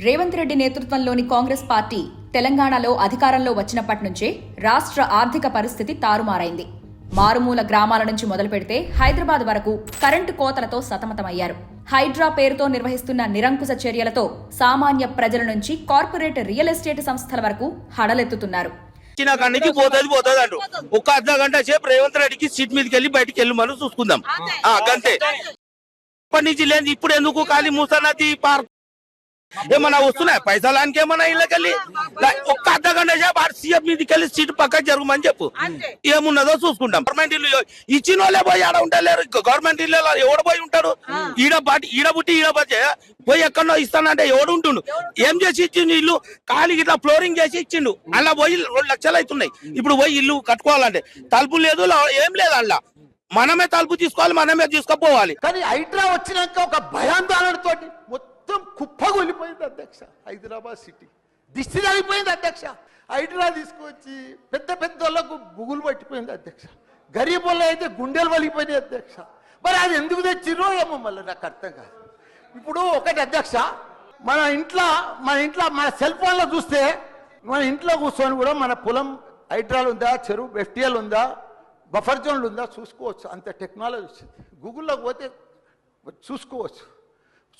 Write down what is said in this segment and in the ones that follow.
రేవంత్ రెడ్డి నేతృత్వంలోని కాంగ్రెస్ పార్టీ తెలంగాణలో అధికారంలో వచ్చినప్పటి నుంచే రాష్ట్ర ఆర్థిక పరిస్థితి తారుమారైంది. మారుమూల గ్రామాల నుంచి మొదలు పెడితే హైదరాబాద్ వరకు కరెంటు కోతలతో సతమతమయ్యారు. హైడ్రా పేరుతో నిర్వహిస్తున్న నిరంకుశ చర్యలతో సామాన్య ప్రజల నుంచి కార్పొరేట్ రియల్ ఎస్టేట్ సంస్థల వరకు హడలెత్తుతున్నారు. వచ్చిన కాడికి పోతుంది పోతుంది అంటూ. ఒక అర్ధ గంట సేపు రేవంత్ రెడ్డికి సీట్ మీదకి వెళ్ళి బయటికి వెళ్ళి మనం చూసుకుందాం. ఆ, గంతే. ఇప్పటి నుంచి లేదు ఇప్పుడు ఎందుకు ఖాళీ మూసనది పార్క్ ఏమన్నా వస్తున్నాయి? పైసలానికి ఏమన్నా ఇళ్ళకెళ్ళి? ఒక్క అర్ధ గంట సేపు ఆడ సీఎం మీదకి వెళ్ళి సీట్ పక్క జరగమని చెప్పు. ఏమున్నదో చూసుకుంటాం. గవర్నమెంట్ ఇల్లు ఇచ్చిన వాళ్ళే పోయి ఆడ ఉండలేరు గవర్నమెంట్ ఇల్లు ఎవడు పోయి ఉంటాడు? ఈడ బాటి ఈడ పుట్టి ఈడ బట్టి పోయి ఎక్కడో ఇస్తానంటే ఎవడు ఉంటుండు? ఏం చేసి ఇచ్చిండు ఇల్లు? ఖాళీ ఇట్లా ఫ్లోరింగ్ చేసి ఇచ్చిండు. అలా పోయి రెండు లక్షలు అవుతున్నాయి. ఇప్పుడు పోయి ఇల్లు కట్టుకోవాలంటే. తలుపు లేదు ఏం లేదు అలా. మనమే తలుపు తీసుకోవాలి మనమే తీసుకుపోవాలి. కానీ హైడ్రా వచ్చినాక ఒక కుప్పగొలిపోయింది అధ్యక్ష హైదరాబాద్ సిటీ. దిష్టి తగిపోయింది అధ్యక్ష. హైడ్రా తీసుకొచ్చి పెద్ద పెద్ద వాళ్ళకు బుగులు పట్టిపోయింది అధ్యక్ష. గరీబ్ వాళ్ళు అయితే గుండెలు వలిగిపోయినాయి అధ్యక్ష. మరి అది ఎందుకు తెచ్చిరో ఏమో మళ్ళీ నాకు అర్థం కాదు. ఇప్పుడు ఒకటి అధ్యక్ష మన ఇంట్లో మన ఇంట్లో మన సెల్ ఫోన్లో చూస్తే మన ఇంట్లో కూర్చొని కూడా మన పొలం హైడ్రాల్ ఉందా చెరువు ఎఫ్టీఎల్ ఉందా బఫర్ జోన్లు ఉందా చూసుకోవచ్చు. అంత టెక్నాలజీ వచ్చింది. గూగుల్లోకి పోతే చూసుకోవచ్చు.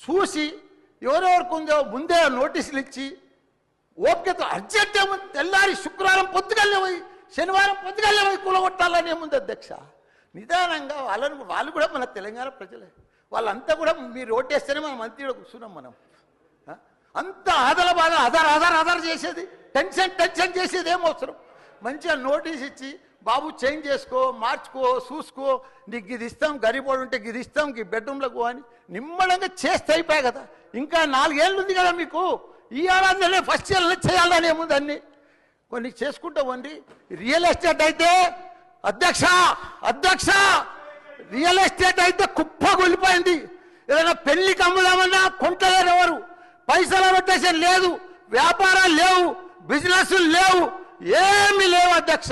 చూసి ఎవరెవరికి ఉందో ముందే నోటీసులు ఇచ్చి ఓపికతో అర్జెంట్ ఏముంది? తెల్లారి శుక్రవారం పొద్దుగల్లే పోయి శనివారం పొద్దుగల్లే పోయి కూలగొట్టాలని ఏముంది అధ్యక్ష? నిదానంగా వాళ్ళని వాళ్ళు కూడా మన తెలంగాణ ప్రజలే. వాళ్ళంతా కూడా మీరు ఓటేస్తేనే మనం మంత్రిలో కూర్చున్నాం మనం. అంత ఆదల బాధ ఆధార్ ఆధార్ ఆధార్ చేసేది. టెన్షన్ టెన్షన్ చేసేది ఏం అవసరం? మంచిగా నోటీస్ ఇచ్చి బాబు చేంజ్ చేసుకో మార్చుకో చూసుకో. నీకు ఇది ఇస్తాం గరిబోడు ఉంటే ఇది ఇస్తాం ఈ బెడ్రూమ్లకు అని నిమ్మడంగా చేస్తే అయిపోయాయి కదా. ఇంకా నాలుగేళ్ళు ఉంది కదా మీకు. ఈ ఏడాదిలోనే ఫస్ట్ ఇయర్లో చేయాలని ఏముంది అన్ని. కొన్ని చేసుకుంటా వండి రియల్ ఎస్టేట్ అయితే అధ్యక్ష అధ్యక్ష రియల్ ఎస్టేట్ అయితే కుప్ప కొలిపోయింది. ఏదైనా పెళ్ళి కమ్ముదామన్నా కొంటలేరు ఎవరు. పైసల రొటేషన్ లేదు. వ్యాపారాలు లేవు. బిజినెస్లు లేవు. ఏమి లేవు అధ్యక్ష.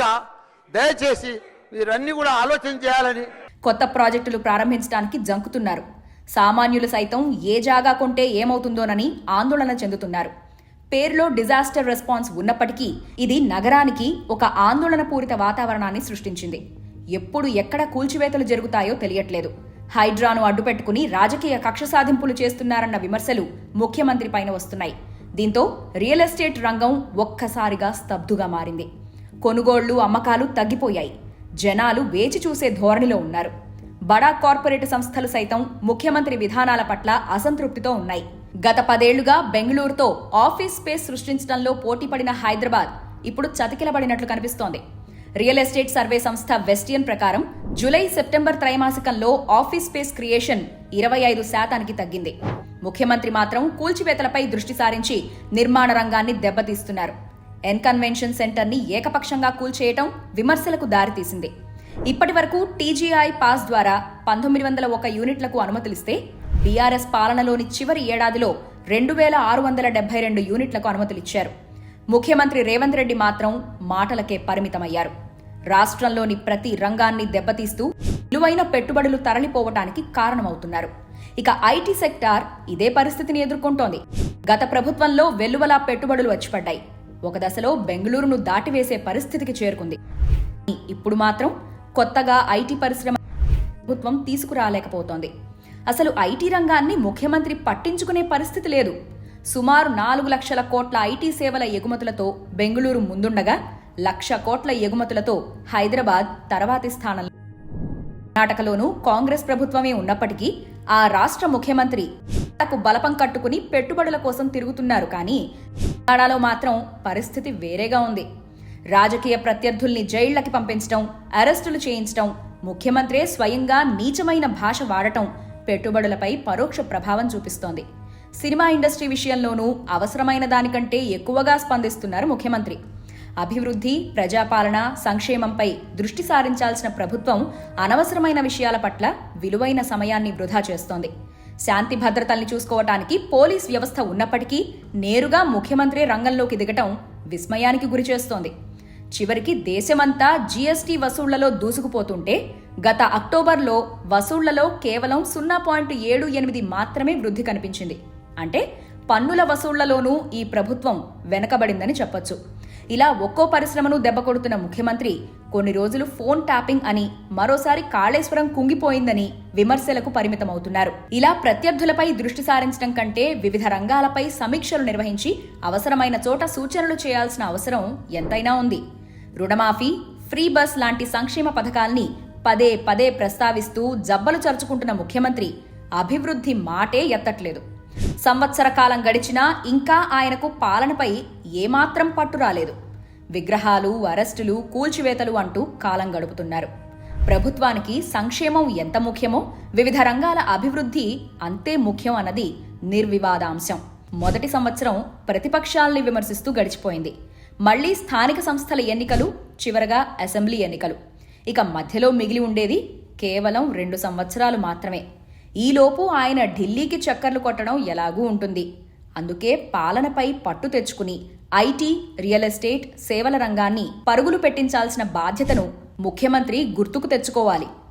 దయచేసి మీరన్నీ కూడా ఆలోచన చేయాలని కొత్త ప్రాజెక్టులు ప్రారంభించడానికి జంకుతున్నారు. సామాన్యులు సైతం ఏ జాగా కొంటే ఏమవుతుందోనని ఆందోళన చెందుతున్నారు. పేరులో డిజాస్టర్ రెస్పాన్స్ ఉన్నప్పటికీ ఇది నగరానికి ఒక ఆందోళన పూరిత వాతావరణాన్ని సృష్టించింది. ఎప్పుడు ఎక్కడ కూల్చివేతలు జరుగుతాయో తెలియట్లేదు. హైడ్రాను అడ్డుపెట్టుకుని రాజకీయ కక్ష సాధింపులు చేస్తున్నారన్న విమర్శలు ముఖ్యమంత్రి పైన వస్తున్నాయి. దీంతో రియల్ ఎస్టేట్ రంగం ఒక్కసారిగా స్తబ్దుగా మారింది. కొనుగోళ్ళు అమ్మకాలు తగ్గిపోయాయి. జనాలు వేచి చూసే ధోరణిలో ఉన్నారు. బడా కార్పొరేట్ సంస్థలు సైతం ముఖ్యమంత్రి విధానాల పట్ల అసంతృప్తితో ఉన్నాయి. గత పదేళ్ళుగా బెంగళూరుతో ఆఫీస్ స్పేస్ సృష్టించడంలో పోటీపడిన హైదరాబాద్ ఇప్పుడు చతికిలబడినట్లు కనిపిస్తోంది. రియల్ ఎస్టేట్ సర్వే సంస్థ వెస్టియన్ ప్రకారం జూలై సెప్టెంబర్ త్రైమాసికంలో ఆఫీస్ స్పేస్ క్రియేషన్ ఇరవై ఐదు శాతానికి తగ్గింది. ముఖ్యమంత్రి మాత్రం కూల్చివేతలపై దృష్టి సారించి నిర్మాణ రంగాన్ని దెబ్బతీస్తున్నారు. ఎన్ కన్వెన్షన్ ఏకపక్షంగా కూల్చేయటం విమర్శలకు దారితీసింది. ఇప్పటి వరకు టీజీఐ పాస్ ద్వారా పంతొమ్మిది వందల ఒక యూనిట్లకు అనుమతులిస్తే బీఆర్ఎస్ పాలనలోని చివరి ఏడాదిలో రెండు వేల ఆరు వందల డెబ్బై రెండు యూనిట్లకు అనుమతులిచ్చారు. ముఖ్యమంత్రి రేవంత్ రెడ్డి మాత్రం మాటలకే పరిమితమయ్యారు. రాష్ట్రంలోని ప్రతి రంగాన్ని దెబ్బతీస్తూ విలువైన పెట్టుబడులు తరలిపోవటానికి కారణమవుతున్నారు. ఇక ఐటీ సెక్టార్ ఇదే పరిస్థితిని ఎదుర్కొంటోంది. గత ప్రభుత్వంలో వెల్లువలా పెట్టుబడులు వచ్చిపడ్డాయి. ఒక దశలో బెంగళూరును దాటివేసే పరిస్థితికి చేరుకుంది. ఇప్పుడు మాత్రం కొత్తగా ఐటీ పరిశ్రమ ప్రభుత్వం తీసుకురాలేకపోతోంది. అసలు ఐటీ రంగాన్ని ముఖ్యమంత్రి పట్టించుకునే పరిస్థితి లేదు. సుమారు నాలుగు లక్షల కోట్ల ఐటీ సేవల ఎగుమతులతో బెంగళూరు ముందుండగా లక్ష కోట్ల ఎగుమతులతో హైదరాబాద్ తర్వాతి స్థానంలో కర్ణాటకలోనూ కాంగ్రెస్ ప్రభుత్వమే ఉన్నప్పటికీ ఆ రాష్ట్ర ముఖ్యమంత్రి తకు బలపం కట్టుకుని పెట్టుబడుల కోసం తిరుగుతున్నారు కానీ తెలంగాణలో మాత్రం పరిస్థితి వేరేగా ఉంది. రాజకీయ ప్రత్యర్థుల్ని జైళ్ళకి పంపించడం అరెస్టులు చేయించడం ముఖ్యమంత్రే స్వయంగా నీచమైన భాష వాడటం పెట్టుబడులపై పరోక్ష ప్రభావం చూపిస్తోంది. సినిమా ఇండస్ట్రీ విషయంలోనూ అవసరమైన దానికంటే ఎక్కువగా స్పందిస్తున్నారు ముఖ్యమంత్రి. అభివృద్ధి ప్రజాపాలన సంక్షేమంపై దృష్టి సారించాల్సిన ప్రభుత్వం అనవసరమైన విషయాల పట్ల విలువైన సమయాన్ని వృధా చేస్తోంది. శాంతి భద్రతల్ని చూసుకోవటానికి పోలీస్ వ్యవస్థ ఉన్నప్పటికీ నేరుగా ముఖ్యమంత్రి రంగంలోకి దిగటం విస్మయానికి గురిచేస్తోంది చివరికి దేశమంతా జీఎస్టీ వసూళ్ళలో దూసుకుపోతుంటే గత అక్టోబర్లో వసూళ్ళలో కేవలం సున్నా పాయింట్ ఏడు ఎనిమిది మాత్రమే వృద్ధి కనిపించింది. అంటే పన్నుల వసూళ్ళలోనూ ఈ ప్రభుత్వం వెనకబడిందని చెప్పొచ్చు. ఇలా ఒక్కో పరిశ్రమను దెబ్బకొడుతున్న ముఖ్యమంత్రి కొన్ని రోజులు ఫోన్ ట్యాపింగ్ అని మరోసారి కాళేశ్వరం కుంగిపోయిందని విమర్శలకు పరిమితమవుతున్నారు. ఇలా ప్రత్యర్థులపై దృష్టి సారించడం కంటే వివిధ రంగాలపై సమీక్షలు నిర్వహించి అవసరమైన చోట సూచనలు చేయాల్సిన అవసరం ఎంతైనా ఉంది. రుణమాఫీ ఫ్రీ బస్ లాంటి సంక్షేమ పథకాల్ని పదే పదే ప్రస్తావిస్తూ జబ్బలు చరుచుకుంటున్న ముఖ్యమంత్రి అభివృద్ధి మాటే ఎత్తట్లేదు. సంవత్సర కాలం గడిచినా ఇంకా ఆయనకు పాలనపై ఏమాత్రం పట్టు రాలేదు. విగ్రహాలు అరెస్టులు కూల్చివేతలు అంటూ కాలం గడుపుతున్నారు. ప్రభుత్వానికి సంక్షేమం ఎంత ముఖ్యమో వివిధ రంగాల అభివృద్ధి అంతే ముఖ్యం అన్నది నిర్వివాదాంశం. మొదటి సంవత్సరం ప్రతిపక్షాల్ని విమర్శిస్తూ గడిచిపోయింది. మళ్ళీ స్థానిక సంస్థల ఎన్నికలు చివరగా అసెంబ్లీ ఎన్నికలు. ఇక మధ్యలో మిగిలి ఉండేది కేవలం రెండు సంవత్సరాలు మాత్రమే. ఈలోపు ఆయన ఢిల్లీకి చక్కర్లు కొట్టడం ఎలాగూ ఉంటుంది. అందుకే పాలనపై పట్టు తెచ్చుకుని ఐటీ రియల్ ఎస్టేట్ సేవల రంగాన్ని పరుగులు పెట్టించాల్సిన బాధ్యతను ముఖ్యమంత్రి గుర్తుకు తెచ్చుకోవాలి.